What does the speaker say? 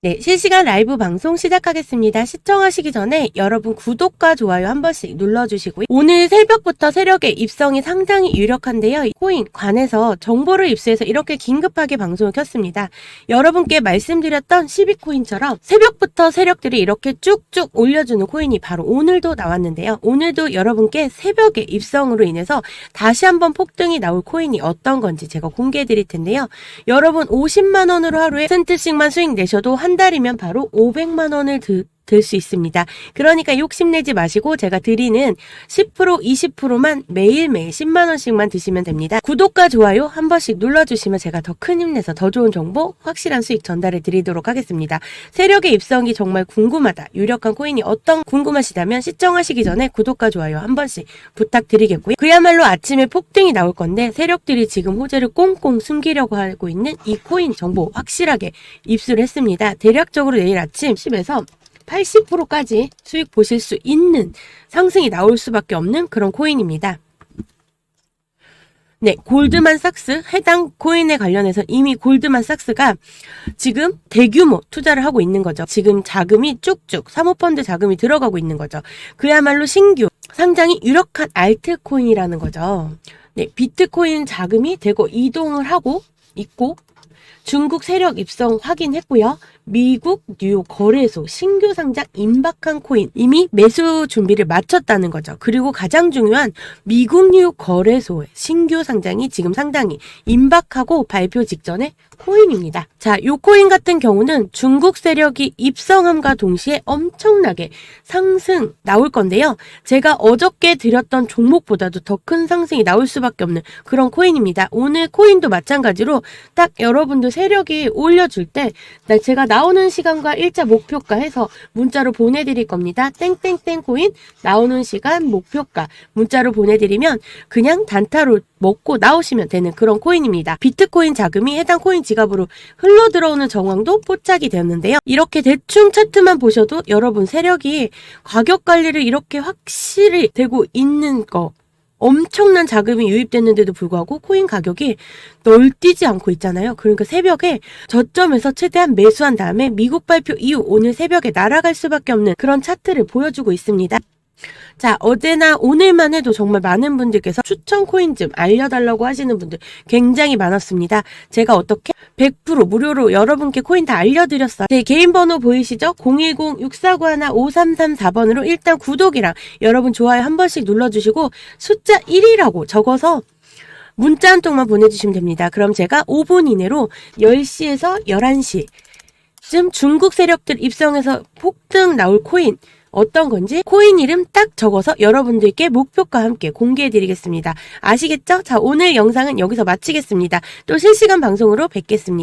네, 실시간 라이브 방송 시작하겠습니다. 시청하시기 전에 여러분 구독과 좋아요 한 번씩 눌러주시고요. 오늘 새벽부터 세력의 입성이 상당히 유력한데요. 이 코인 관에서 정보를 입수해서 이렇게 긴급하게 방송을 켰습니다. 여러분께 말씀드렸던 12코인처럼 새벽부터 세력들이 이렇게 쭉쭉 올려주는 코인이 바로 오늘도 나왔는데요. 오늘도 여러분께 새벽의 입성으로 인해서 다시 한번 폭등이 나올 코인이 어떤 건지 제가 공개해 드릴 텐데요. 여러분 50만 원으로 하루에 센트씩만 수익 내셔도 한 달이면 바로 500만 원을 드, 들 수 있습니다. 그러니까 욕심내지 마시고 제가 드리는 10% 20%만 매일매일 10만 원씩만 드시면 됩니다. 구독과 좋아요 한 번씩 눌러주시면 제가 더 큰 힘내서 더 좋은 정보 확실한 수익 전달해 드리도록 하겠습니다. 세력의 입성이 정말 궁금하다. 유력한 코인이 어떤 궁금하시다면 시청하시기 전에 구독과 좋아요 한 번씩 부탁드리겠고요. 그야말로 아침에 폭등이 나올 건데 세력들이 지금 호재를 꽁꽁 숨기려고 하고 있는 이 코인 정보 확실하게 입수를 했습니다. 대략적으로 내일 아침 10에서 80%까지 수익 보실 수 있는 상승이 나올 수밖에 없는 그런 코인입니다. 네, 골드만삭스 해당 코인에 관련해서 이미 골드만삭스가 지금 대규모 투자를 하고 있는 거죠. 지금 자금이 쭉쭉 사모펀드 자금이 들어가고 있는 거죠. 그야말로 신규 상장이 유력한 알트코인이라는 거죠. 네, 비트코인 자금이 되고 이동을 하고 있고 중국 세력 입성 확인했고요. 미국 뉴욕 거래소 신규 상장 임박한 코인 이미 매수 준비를 마쳤다는 거죠. 그리고 가장 중요한 미국 뉴욕 거래소의 신규 상장이 지금 상당히 임박하고 발표 직전에 코인입니다. 자, 요 코인 같은 경우는 중국 세력이 입성함과 동시에 엄청나게 상승 나올 건데요. 제가 어저께 드렸던 종목보다도 더 큰 상승이 나올 수밖에 없는 그런 코인입니다. 오늘 코인도 마찬가지로 딱 여러분들 세력이 올려줄 때 나- 제가 나 오는 시간과 일자 목표가 해서 문자로 보내드릴 겁니다. 땡땡땡 코인 나오는 시간 목표가 문자로 보내드리면 그냥 단타로 먹고 나오시면 되는 그런 코인입니다. 비트코인 자금이 해당 코인 지갑으로 흘러 들어오는 정황도 포착이 되었는데요. 이렇게 대충 차트만 보셔도 여러분 세력이 가격 관리를 이렇게 확실히 되고 있는 거 엄청난 자금이 유입됐는데도 불구하고 코인 가격이 널뛰지 않고 있잖아요. 그러니까 새벽에 저점에서 최대한 매수한 다음에 미국 발표 이후 오늘 새벽에 날아갈 수밖에 없는 그런 차트를 보여주고 있습니다. 자, 어제나 오늘만 해도 정말 많은 분들께서 추천 코인 좀 알려달라고 하시는 분들 굉장히 많았습니다. 제가 어떻게 100% 무료로 여러분께 코인 다 알려드렸어요. 제 개인 번호 보이시죠? 010-6491-5334번으로 일단 구독이랑 여러분 좋아요 한 번씩 눌러주시고 숫자 1이라고 적어서 문자 한 통만 보내주시면 됩니다. 그럼 제가 5분 이내로 10시에서 11시 쯤 중국 세력들 입성해서 폭등 나올 코인 어떤 건지 코인 이름 딱 적어서 여러분들께 목표과 함께 공개해 드리겠습니다. 아시겠죠? 자, 오늘 영상은 여기서 마치겠습니다. 또 실시간 방송으로 뵙겠습니다.